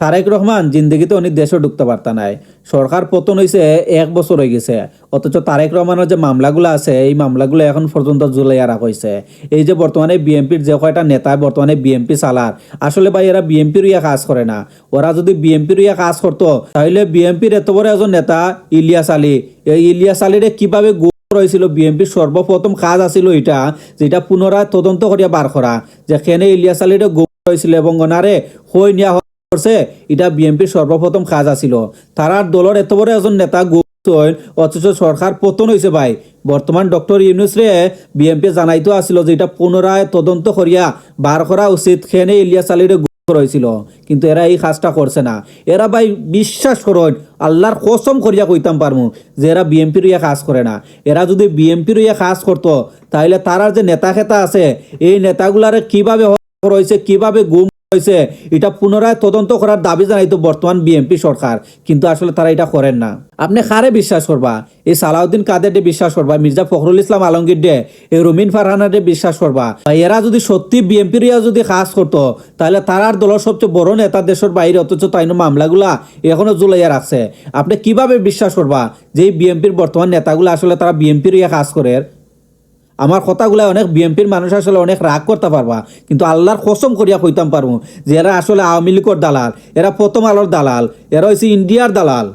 তারেক রহমান জিন্দগিতে অনেক দেশও ঢুকতে পারতা নাই। সরকার পতন হয়েছে এক বছর হয়ে গেছে। অথচ তারেক রহমানের যে মামলাগুলো আছে, এই মামলাগুলো এখন পর্যন্ত জুলাইয়া রাখা হয়েছে এই যে বর্তমানে বিএনপির যে কয়টা নেতা, বর্তমানে বিএনপি চালার। আসলে ভাই, এরা বিএনপির ইয়া কাজ করে না। ওরা যদি বিএনপির ইয়া কাজ করতো, তাহলে বিএনপির এত বড় একজন নেতা ইলিয়াস আলী। এই ইলিয়াস আলীরে কীভাবে রয়েছিল বিএনপির সর্বপ্রথম কাজ আছিল এটা, যেটা পুনরায় তদন্ত করিয়া বার করা। যেখানে ইলিয়াস আলীরে হয়েছিল এবং ওনারে হই নিয়া করছে এটা বিএনপির সর্বপ্রথম কাজ আছিল। তারার দলের এত বড় একজন নেতা অথচ সরকার পতন হয়েছে ভাই। বর্তমান ডক্টর ইউনুস রে বিএনপি জানাইতো আছিল যে এটা পুনরায় তদন্ত করিয়া বার করা উচিত খেনে ইলিয়াস আলীরে গুম রয়েছিল কিন্তু এরা এই কাজটা করছে না। এরা ভাই বিশ্বাস করেন আল্লাহর কসম করিয়া কইতাম পারমু যে এরা বিএনপির ইয়া কাজ করে না। এরা যদি বিএনপির ইয়া কাজ করতো তাহলে তারার যে নেতা খেতা আছে, এই নেতাগুলারে কীভাবে হয়েছে কীভাবে গুম হয়েছে, এটা পুনরায় তদন্ত করার দাবি জানাইতো বর্তমান বিএনপি সরকার, কিন্তু আসলে তারা এটা করেন না। আপনি কারে বিশ্বাস করবা? এই সালাউদ্দিন কাদের ডে বিশ্বাস করবা, মির্জা ফখরুল ইসলাম আলমগীর ডে এই রুমিন ফারহানার ডে বিশ্বাস করবা? এরা যদি সত্যি বিএনপির ইয়া যদি কাজ করতো, তাহলে তারার দলের সবচেয়ে বড় নেতা দেশের বাইরে, অথচ তাই না মামলাগুলা এখনও জুলাইয়া রাখছে। আপনি কীভাবে বিশ্বাস করবা যে বিএনপির বর্তমান নেতাগুলো আসলে তারা বিএনপির ইয়া কাজ করে? আমার কথাগুলো অনেক বিএনপির মানুষ আসলে অনেক রাগ করতে পারবা। কিন্তু আল্লাহর কসম করিয়া কইতাম পারব যে এরা আসলে আওয়ামী লীগের দালাল, এরা প্রথম আলোর দালাল, এরা হয়েছে ইন্ডিয়ার দালাল।